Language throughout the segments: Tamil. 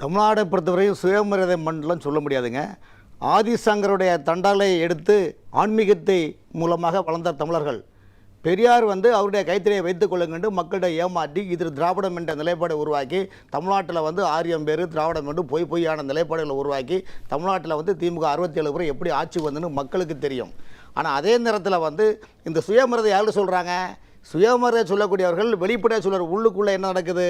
தமிழ்நாடை பொறுத்தவரையும் சுயமரியாதை மண்டலம் சொல்ல முடியாதுங்க. ஆதிசங்கருடைய தண்டாலை எடுத்து ஆன்மீகத்தை மூலமாக வளர்ந்த தமிழர்கள். பெரியார் வந்து அவருடைய கைத்திரையை வைத்துக் கொள்ளுங்கண்டு மக்களிடம் ஏமாற்றி இது திராவிடம் என்ற நிலைப்பாடை உருவாக்கி தமிழ்நாட்டில் வந்து ஆரியம் பேர் திராவிடம் என்று பொய் பொய்யான நிலைப்பாடுகளை உருவாக்கி தமிழ்நாட்டில் வந்து திமுக அறுபத்தி ஏழு பேர் எப்படி ஆட்சி வந்துன்னு மக்களுக்கு தெரியும். ஆனால் அதே நேரத்தில் வந்து இந்த சுயமரதை யாரு சொல்கிறாங்க சுயமரியாதை சொல்லக்கூடியவர்கள் வெளிப்படையாக சொல்லுவார் உள்ளுக்குள்ளே என்ன நடக்குது?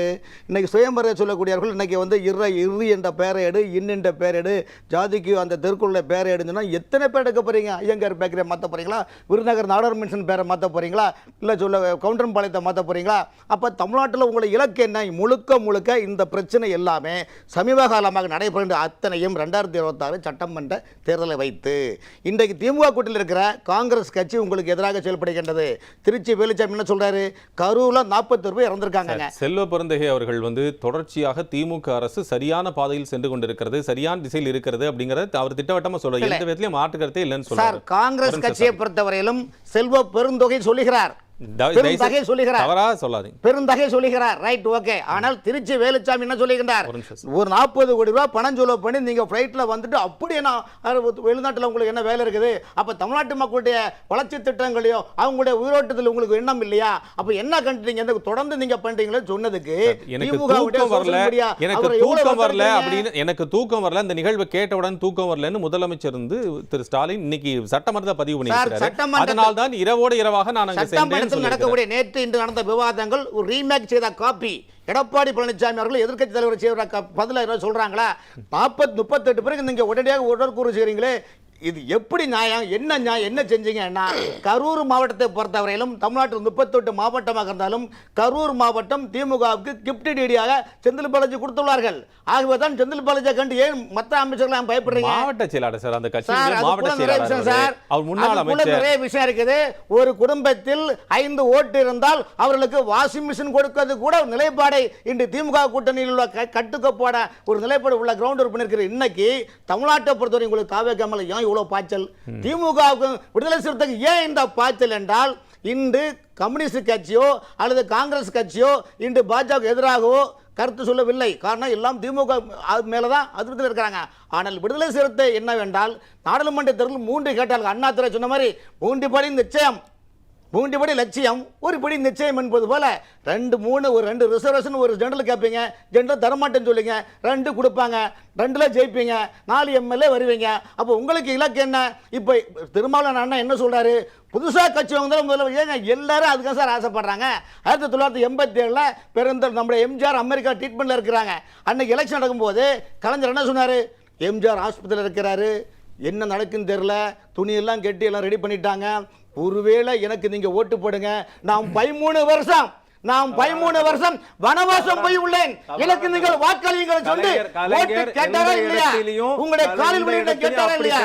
இன்றைக்கி சுயமரியாதை சொல்லக்கூடியவர்கள் இன்றைக்கி வந்து இற இரு என்ற பேரையடு எடு இன் என்ற பேரையடு ஜாதிக்கு அந்த தெற்குள்ள பேரை எத்தனை பேர் எடுக்க போகிறீங்க ஐயங்கார் பேக்கரியை மாற்ற போகிறீங்களா விருநகர் நாடர் மின்சன் பேரை மாற்ற போகிறீங்களா இல்லை சொல்ல கவுண்டன்பாளையத்தை மாற்ற போகிறீங்களா அப்போ தமிழ்நாட்டில் உங்களை இலக்கு என்ன? முழுக்க முழுக்க இந்த பிரச்சனை எல்லாமே சமீப காலமாக நடைபெறுகின்ற அத்தனையும் ரெண்டாயிரத்தி இருபத்தாறு சட்டமன்ற தேர்தலை வைத்து இன்றைக்கு திமுக கூட்டில் இருக்கிற காங்கிரஸ் கட்சி உங்களுக்கு எதிராக செயல்படுகின்றது. திருச்சி வேலுச்சாமி சொல்றாரு கரூர்ல நாற்பத்தி பேர் இறந்திருக்காங்க செல்வ பெருந்தகை அவர்கள் வந்து தொடர்ச்சியாக திமுக அரசு சரியான பாதையில் சென்று கொண்டிருக்கிறது சரியான திசையில் இருக்கிறது அப்படிங்கறத அவர் திட்டவட்டமா சொல்றாரு. எந்த விதத்திலயும் மாற்று கருத்தே இல்லைன்னு சொல்றாரு. காங்கிரஸ் கட்சியை பொறுத்தவரையிலும் செல்வ பெருந்தொகை சொல்லுகிறார். பெருந்தகை சொல்லுகிறார். தவறா சொல்லாதீங்க. பெருந்தகை சொல்லுகிறார். ரைட் ஓகே ஆனால் திருச்சி வேலுச்சாமி என்ன சொல்லுகின்றார் ஒரு நாற்பது கோடி ரூபாய் பணம் செலவு பண்ணி நீங்க ஃப்ளைட்ல வந்துட்டு நான் அறுபது- வெளிநாட்டுல உங்களுக்கு என்ன வேலை இருக்குது? அப்ப தமிழ்நாட்டு மக்களுடைய வளர்ச்சி திட்டங்களையோ அவங்களுடைய உயிரோட்டத்தில் உங்களுக்கு எண்ணம் இல்லையா? அப்ப என்ன கண்டுட்டீங்க இந்த தொடர்ந்து நீங்க பண்றீங்களோ சொன்னதுக்கு எனக்கு தூக்கம் வரல. எனக்கு தூக்கம் வரல? அப்படின்னு எனக்கு தூக்கம் வரல. இந்த நிகழ்வை கேட்டவுடன் தூக்கம் வரலன்னு முதலமைச்சர் வந்து திரு ஸ்டாலின் இன்னைக்கு சட்டமன்றத்தை பதிவு பண்ணியிருக்காரு சட்டமன்றத்தில் அதனால் தான் இரவோட இரவாக நான் அங்க சென்றேன்னு சொல்லியிருக்கிறார். நடக்கக்கூடிய நேற்று இன்று நடந்த விவாதங்கள் ஒரு ரீமேக் செய்த காப்பி எடப்பாடி பழனிசாமி அவர்கள் எதிர்க்கட்சி தலைவர் செய்கிற பதிலாக சொல்றாங்களா? நாற்பத்தி முப்பத்தெட்டு பேருக்கு நீங்க உடனடியாக உடற்கூறு செய்றீங்களே இது எப்படி நியாயம்? என்ன நியாயம்? என்ன செஞ்சீங்கன்னா கரூர் மாவட்டத்தை பொறுத்தவரையிலும் தமிழ்நாட்டில் முப்பத்தெட்டு மாவட்டமாக இருந்தாலும் கரூர் மாவட்டம் திமுகவுக்கு கிப்ட் டிடியாக செந்தில் பாலாஜி கொடுத்துள்ளார்கள். ஆகவே தான் செந்தில் பாலாஜியை கண்டு ஏன் மற்ற அமைச்சர்கள் பயப்படுறீங்க? மாவட்ட செயலாளர் சார் அந்த செயலாளர் சார். நிறைய விஷயம் இருக்குது. ஒரு குடும்பத்தில் ஐந்து ஓட்டு இருந்தால் அவர்களுக்கு வாஷிங் மிஷின் கொடுக்கிறது கூட நிலைப்பாடை இன்று திமுக கூட்டணியில் உள்ள க- கட்டுக்கப்போட ஒரு நிலைப்பாடு உள்ள கிரவுண்ட் உறுப்பினர் இன்னைக்கு தமிழ்நாட்டை பொறுத்தவரை உங்களுக்கு தாவேக்காமல் ஏன் இவ்வளோ பாய்ச்சல்? திமுகவுக்கும் விடுதலை சிறுத்தைக்கு ஏன் இந்த பாய்ச்சல் என்றால் இன்று கம்யூனிஸ்ட் கட்சியோ அல்லது காங்கிரஸ் கட்சியோ இன்று பாஜக எதிராகவோ கருத்து சொல்லவில்லை. காரணம் எல்லாம் திமுக மேலே தான் அதிருப்தியில் இருக்கிறாங்க. ஆனால் விடுதலை சிறுத்தை என்னவென்றால் நாடாளுமன்ற தேர்தல் மூன்று கேட்டார்கள். அண்ணாதுரை சொன்ன மாதிரி மூன்று படி நிச்சயம். மூன்று லட்சியம் ஒரு படி நிச்சயம் என்பது போல ரெண்டு மூணு ஒரு ரெண்டு ரிசர்வேஷன் ஒரு ஜென்ரல் கேட்பீங்க ஜென்ரல் தரமாட்டேன்னு சொல்லுங்க ரெண்டு கொடுப்பாங்க ரெண்டுல ஜெயிப்பீங்க நாலு எம்எல்ஏ வருவீங்க. அப்போ உங்களுக்கு இலக்கு என்ன? இப்போ திருமாவளவன் அண்ணன் என்ன சொல்றாரு? புதுசாக கட்சி வந்தாலும் முதல்ல ஏங்க எல்லாரும் அதுக்காக சார் ஆசைப்படுறாங்க. ஆயிரத்தி தொள்ளாயிரத்தி எண்பத்தி ஏழில் பிறந்த நம்முடைய எம்ஜிஆர் அமெரிக்கா ட்ரீட்மெண்ட்டில் இருக்கிறாங்க. அன்னைக்கு எலெக்ஷன் நடக்கும்போது கலைஞர் என்ன சொன்னார்? எம்ஜிஆர் ஆஸ்பத்திரியில் இருக்கிறாரு. என்ன நடக்குன்னு தெரில துணியெல்லாம் கெட்டி எல்லாம் ரெடி பண்ணிட்டாங்க. ஒருவேளை எனக்கு நீங்க ஓட்டு போடுங்க நான் பதிமூணு வருஷம் நான் பதிமூணு வருஷம் வனவாசம் போய் உள்ளேன் எனக்கு நீங்கள் வாக்களியுங்கள் சொல்லி ஓட்டு கேட்டாரா இல்லையா உங்களுடைய காலில் விழுந்த கேட்டாரா இல்லையா.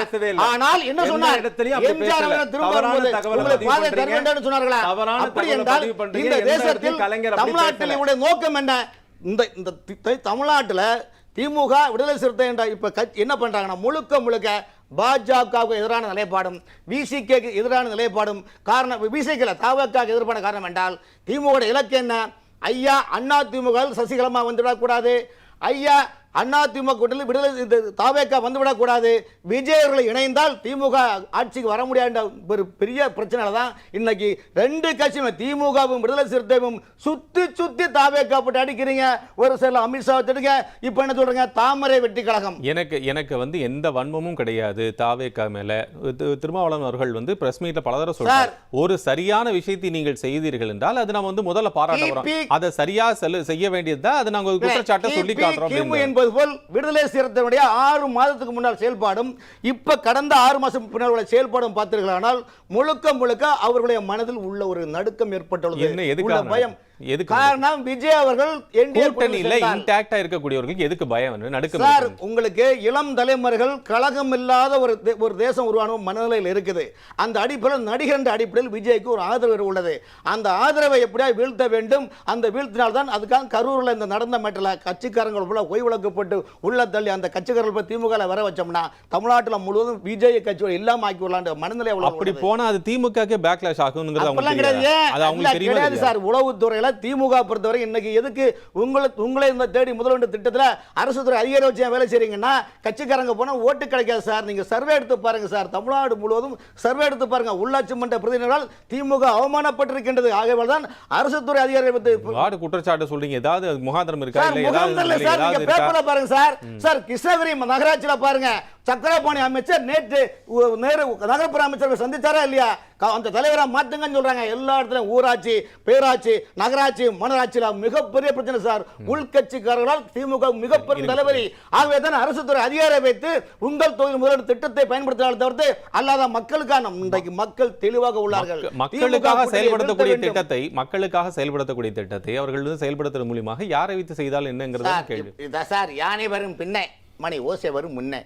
ஆனால் என்ன சொன்னார் எம்ஜிஆர். அவர்கள் திரும்ப வரும்போது உங்களுக்கு பாதை தர சொன்னார்களா அப்படி என்றால். இந்த தேசத்தில் தமிழ்நாட்டில். இவருடைய நோக்கம் என்ன இந்த இந்த தமிழ்நாட்டுல திமுக விடுதலை சிறுத்தை என்ற இப்ப என்ன பண்றாங்கன்னா முழுக்க முழுக்க பாஜகவுக்கு எதிரான நிலைப்பாடும் விசிகேக்கு எதிரான நிலைப்பாடும் காரணம் விசிகேல தாவக்காக்கு எதிர்ப்பான காரணம் என்றால் திமுக இலக்கு என்ன? ஐயா அண்ணா திமுக சசிகலமா வந்துவிடக்கூடாது. ஐயா அண்ணா திமுக கூட்டத்தில் விடுதலை இந்த தாவேக்கா வந்துவிடக்கூடாது விஜய் அவர்கள் இணைந்தால் திமுக ஆட்சிக்கு வர முடியாத ஒரு பெரிய பிரச்சனை தான் இன்னைக்கு ரெண்டு கட்சியும் திமுகவும் விடுதலை சிறுத்தையும் சுத்தி சுத்தி தாவேக்கா போட்டு அடிக்கிறீங்க. ஒரு சில அமித்ஷா வச்சுடுங்க இப்போ என்ன சொல்றீங்க? தாமரை வெட்டி கழகம். எனக்கு எனக்கு வந்து எந்த வன்மமும் கிடையாது தாவேக்கா மேல. திருமாவளவன் அவர்கள் வந்து பிரஸ் மீட்ல பல தடவை சொல்றார். ஒரு சரியான விஷயத்தை நீங்கள் செய்தீர்கள் என்றால் அது நம்ம வந்து முதல்ல பாராட்ட வரோம். கி- அதை சரியா செல்லு- செய்ய வேண்டியதுதான். அதை நாங்க ஒரு குற்றச்சாட்டை சொல்லி காட்டுறோம். என்பது போல் விடுதலை சிறுத்தையுடைய ஆறு மாதத்துக்கு முன்னால் செயல்பாடும் இப்ப கடந்த ஆறு மாசம் பின்னால் உள்ள செயல்பாடும் பார்த்தீர்களானால் முழுக்க முழுக்க அவர்களுடைய மனதில் உள்ள ஒரு நடுக்கம் ஏற்பட்டுள்ளது. உள்ள பயம். எதுக்கு காரணம் விஜய் அவர்கள் கூட்டணியில இன்டாக்டா இருக்கக்கூடியவர்களுக்கு எதுக்கு பயம் வந்து? நடுக்கம் சார்? உங்களுக்கு இளம் தலைமுறைகள் கழகம் இல்லாத ஒரு ஒரு தேசம் உருவான மனநிலையில் இருக்குது. அந்த அடிப்படையில் நடிகர் அடிப்படையில் விஜய்க்கு ஒரு ஆதரவு உள்ளது. அந்த ஆதரவை எப்படியா வீழ்த்த வேண்டும். அந்த வீழ்த்தினால் தான் அதுக்காக கரூரில் இந்த நடந்த மேட்டில் கட்சிக்காரங்கள் போல ஓய்வு விளக்கப்பட்டு உள்ள தள்ளி அந்த கட்சிக்காரர்கள் திமுக வர வச்சோம்னா தமிழ்நாட்டில் முழுவதும் விஜய் கட்சியோட இல்லாம ஆக்கி விடலான்ற மனநிலை அப்படி உள்ளது. போனா அது திமுக பேக்லாஷ் அவங்களுக்கு கிடையாது? சார். உளவுத்துறையில திமுக பொறுத்தவரை இன்னைக்கு எதுக்கு உங்களை உங்களை இந்த தேடி முதல்வன் திட்டத்தில் அரசு துறை அதிகாரி வச்சு வேலை செய்றீங்கன்னா கட்சிக்காரங்க போனா ஓட்டு கிடைக்காது சார். நீங்க சர்வே எடுத்து பாருங்க சார். தமிழ்நாடு முழுவதும் சர்வே எடுத்து பாருங்க. உள்ளாட்சி மன்ற பிரதிநிதிகளால் திமுக அவமானப்பட்டிருக்கின்றது. ஆகவே தான் அரசு துறை அதிகாரிகள் பற்றி குற்றச்சாட்டு சொல்றீங்க. ஏதாவது முகாந்திரம் இருக்கா? சார் நீங்க பேப்பர்ல பாருங்க சார். சார் கிருஷ்ணகிரி நகராட்சியில பாருங்க. சக்கரபாணி அமைச்சர் நேற்று நேரு நகர்ப்புற அமைச்சர்கள் சந்திச்சாரா இல்லையா? அந்த தலைவரா மாத்துங்கன்னு சொல்றாங்க. எல்லா இடத்துலயும் ஊராட்சி பேராட்சி நகராட்சி மாநகராட்சியில மிகப்பெரிய பிரச்சனை சார். உள்கட்சிக்காரர்களால் திமுக மிகப்பெரிய தலைவரி ஆகவே தான் அரசு துறை அதிகாரியை வைத்து உங்கள் தொழில் முதலீடு திட்டத்தை பயன்படுத்தினால் தவிர்த்து அல்லாத மக்களுக்கான இன்றைக்கு மக்கள் தெளிவாக உள்ளார்கள். மக்க- மக்களுக்காக செயல்படுத்தக்கூடிய. திட்டத்தை மக்களுக்காக செயல்படுத்தக்கூடிய திட்டத்தை அவர்கள் செயல்படுத்துறது மூலியமாக யாரை வைத்து செய்தால் என்னங்கிறது சார் யானை வரும் பின்னே மணி ஓசை வரும் முன்னே.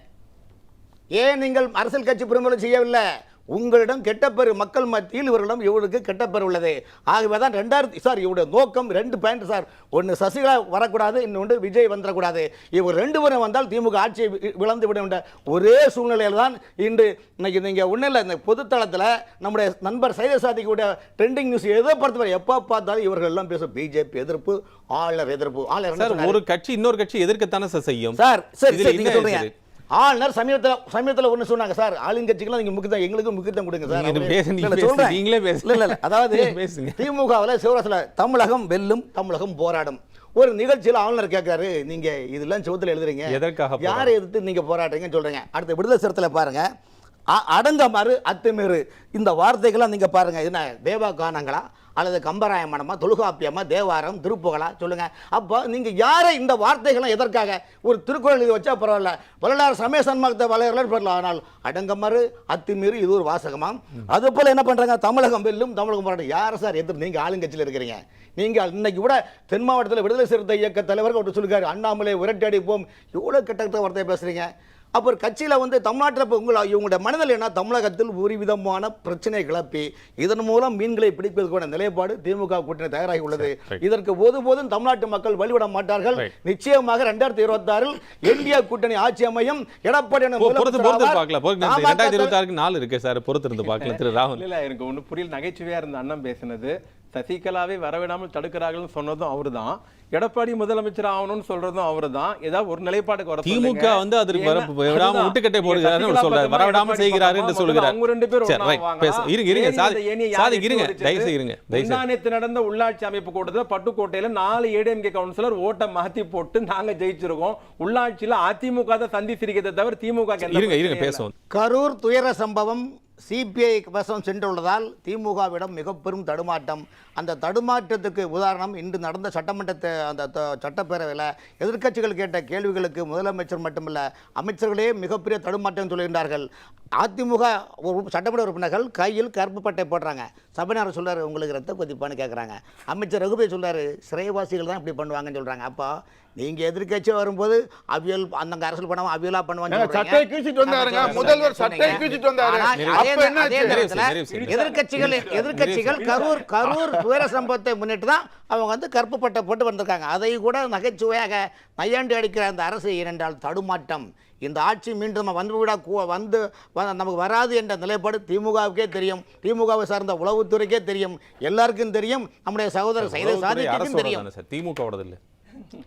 ஏன் நீங்கள் அரசியல் கட்சி பிரமுகம் செய்யவில்லை? உங்களிடம் கெட்டப்பெரு மக்கள் மத்தியில் இவர்களிடம் இவருக்கு கெட்டப்பெரு உள்ளது. ஆகவே தான் ரெண்டாயிரத்தி சார் இவருடைய நோக்கம் ரெண்டு பாயிண்ட் சார் ஒன்று சசிகலா வரக்கூடாது இன்னொன்று விஜய் வந்துடக்கூடாது இவர் ரெண்டு பேரும் வந்தால் திமுக ஆட்சியை வி- விழந்து விட என்ற ஒரே சூழ்நிலையில் தான் இன்று இன்னைக்கு நீங்கள் ஒன்றும் இல்லை இந்த பொதுத்தளத்தில் நம்முடைய நண்பர் சைதசாதிக்குடைய ட்ரெண்டிங் நியூஸ் எதை பொறுத்தவரை எப்போ பார்த்தாலும் இவர்கள் எல்லாம் பேசும் பிஜேபி எதிர்ப்பு ஆளுநர் எதிர்ப்பு. ஆளுநர்? ஒரு கட்சி இன்னொரு கட்சி எதிர்க்கத்தானே சார் செய்யும்? சார் சரி இதுல சரி ஆளுநர் சமீபத்தில் சமீபத்தில் ஒன்று சொன்னாங்க சார். ஆளுங்கட்சிக்கெல்லாம் நீங்க முக்கியத்துவம் எங்களுக்கு முக்கியத்துவம் கொடுங்க சார். சொல்றேன். நீங்களே பேசு. இல்ல அதாவது. திமுகவில் சிவராசில் தமிழகம் வெல்லும் தமிழகம் போராடும். ஒரு நிகழ்ச்சியில் ஆளுநர் கேட்கிறாரு நீங்க இதெல்லாம் செவத்துல எழுதுறீங்க. எதற்காக யாரை எதிர்த்து நீங்க போராடுறீங்கன்னு சொல்றீங்க. அடுத்த விடுதலை சிறுத்தையில் பாருங்க. அ- அடங்கமாறு அத்துமீறு. இந்த வார்த்தைகள்லாம் நீங்க பாருங்க. என்ன தேவா கானங்களா அல்லது கம்பராயமனமா தொழுகாப்பியமா தேவாரம் திருப்புகழா சொல்லுங்க. அப்போ நீங்க யாரை இந்த வார்த்தைகள்லாம் எதற்காக? ஒரு திருக்குறள் இது வச்சா பரவாயில்ல. வரலாறு சமய சன்மார்க்கத்தை வளையறலாம் பரவாயில்ல ஆனால் அடங்கமாறு அத்துமீறி இது ஒரு வாசகமாம். அது போல என்ன பண்றாங்க? தமிழகம் வெல்லும் தமிழகம் போராட்டம். யார் சார் எதிர்த்து நீங்க ஆளுங்கட்சியில் இருக்கிறீங்க. நீங்க இன்னைக்கு கூட தென் மாவட்டத்தில் விடுதலை சிறுத்தை இயக்க தலைவர்கள் ஒன்று சொல்லிருக்காரு அண்ணாமலை விரட்டி அடிப்போம். எவ்வளோ கெட்ட வார்த்தையை பேசுறீங்க. அப்போ கட்சியில் வந்து தமிழ்நாட்டில் இப்போ உங்களை இவங்களுடைய மனதில் என்ன? தமிழகத்தில் ஒரு விதமான பிரச்சனை கிளப்பி இதன் மூலம் மீன்களை பிடிப்பதற்கான நிலைப்பாடு திமுக கூட்டணி தயாராகி உள்ளது. இதற்கு ஒருபோதும் தமிழ்நாட்டு மக்கள் வழிவிட மாட்டார்கள். நிச்சயமாக ரெண்டாயிரத்தி இருபத்தாறில் இந்தியா கூட்டணி ஆட்சி அமையும். எடப்பாடி பொ- பொறுத்து பொறுத்து பார்க்கல பொறுத்து ரெண்டாயிரத்தி இருபத்தி ஆறுக்கு நாலு இருக்கு சார். பொறுத்து இருந்து பார்க்கல திரு ராகுல். இல்ல இல்ல எனக்கு ஒண்ணு புரியல. நகைச்சுவையா இருந்த அண்ணன் பேசினது. சசிகலாவை வரவிடாமல் தடுக்கிறார்கள்னு சொன்னதும் அவர்தான். எடப்பாடி முதலமைச்சர் ஆகணும்னு சொல்றதும் அவர்தான். ஏதாவது ஒரு நிலைப்பாடுக்கு வர திமுக. வந்து அதற்கு விடாம. முட்டுக்கட்டை போடுகிறாருன்னு அவர் சொல்றாரு. வரவிடாம செய்கிறாரு என்று சொல்கிறார் அவங்க ரெண்டு பேரும் இருங்க. இருங்க சாதி இருங்க? தயவு செய்து முந்தானத்து நடந்த உள்ளாட்சி அமைப்பு கூட்டத்தில் பட்டுக்கோட்டையில நாலு ஏடிஎம்கே கவுன்சிலர் ஓட்டை மாத்தி போட்டு நாங்க ஜெயிச்சிருக்கோம். உள்ளாட்சியில அதிமுக தான் சந்தி சிரிக்கிறதை தவிர திமுக இருங்க இருங்க. பேசுவோம். கரூர் துயர சம்பவம் சிபிஐ வசம் சென்றுள்ளதால் திமுகவிடம் மிக பெரும் தடுமாட்டம் அந்த தடுமாற்றத்துக்கு உதாரணம் இன்று நடந்த சட்டமன்ற தே- அந்த சட்டப்பேரவையில் எதிர்க்கட்சிகள் கேட்ட கேள்விகளுக்கு முதலமைச்சர் மட்டுமல்ல அமைச்சர்களே மிகப்பெரிய தடுமாற்றம் சொல்கின்றார்கள். அதிமுக சட்டமன்ற உறுப்பினர்கள் கையில் கருப்பு பட்டை போடுறாங்க. சபையார் சொல்றாரு உங்களுக்கு ரத்த கொதிப்பான்னு கேட்குறாங்க அமைச்சர் ரகுபதி சொல்றாரு சிறைவாசிகள் தான் இப்படி பண்ணுவாங்கன்னு சொல்றாங்க. அப்போ நீங்க எதிர்க்கட்சி வரும்போது அவியல் அந்த அரசியல் பண்ணாம அவியலா பண்ணுவாங்க சட்டையை கிழிச்சிட்டு வந்தாருங்க. முதல்வர் சட்டையை கிழிச்சிட்டு வந்தாரு. எதிர்கட்சிகள் எதிர்கட்சிகள் கரூர் கரூர் துயர சம்பவத்தை முன்னிட்டு தான் அவங்க வந்து கருப்பு பட்டை போட்டு வந்திருக்காங்க. அதை கூட நகைச்சுவையாக நையாண்டி அடிக்கிற அந்த அரசு ஏனென்றால் தடுமாட்டம். இந்த ஆட்சி மீண்டும் நம்ம வந்து விட கூ- வந்து வ- நமக்கு வராது என்ற நிலைப்பாடு திமுகவுக்கே தெரியும். திமுகவை சார்ந்த உளவுத்துறைக்கே தெரியும். எல்லாருக்கும் தெரியும். நம்முடைய சகோதரர் சைதை உளவுத்துறை சாதிக்கும் தெரியும். திமுகவோடது இல்ல.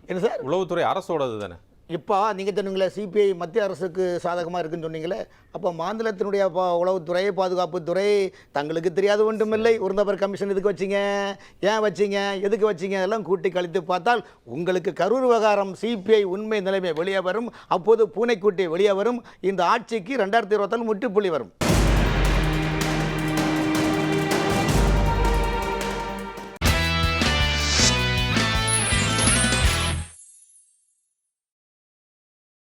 என்ன சார்? உளவுத்துறை அரசோடது தானே? இப்போ நீங்கள் சொன்னீங்களே சிபிஐ மத்திய அரசுக்கு சாதகமாக இருக்குன்னு சொன்னீங்களே அப்போ மாநிலத்தினுடைய பா- உளவுத்துறை பாதுகாப்புத்துறை தங்களுக்கு தெரியாது ஒன்றுமில்லை. ஒரு நபர் கமிஷன் எதுக்கு வச்சீங்க? ஏன் வச்சீங்க? எதுக்கு வச்சீங்க? அதெல்லாம் கூட்டி கழித்து பார்த்தால் உங்களுக்கு கரூர் விவகாரம் சிபிஐ உண்மை நிலைமை வெளியே வரும். அப்போது பூனைக்குட்டி வெளியே வரும். இந்த ஆட்சிக்கு ரெண்டாயிரத்தி இருபத்தாலும் முட்டுப்புள்ளி வரும்.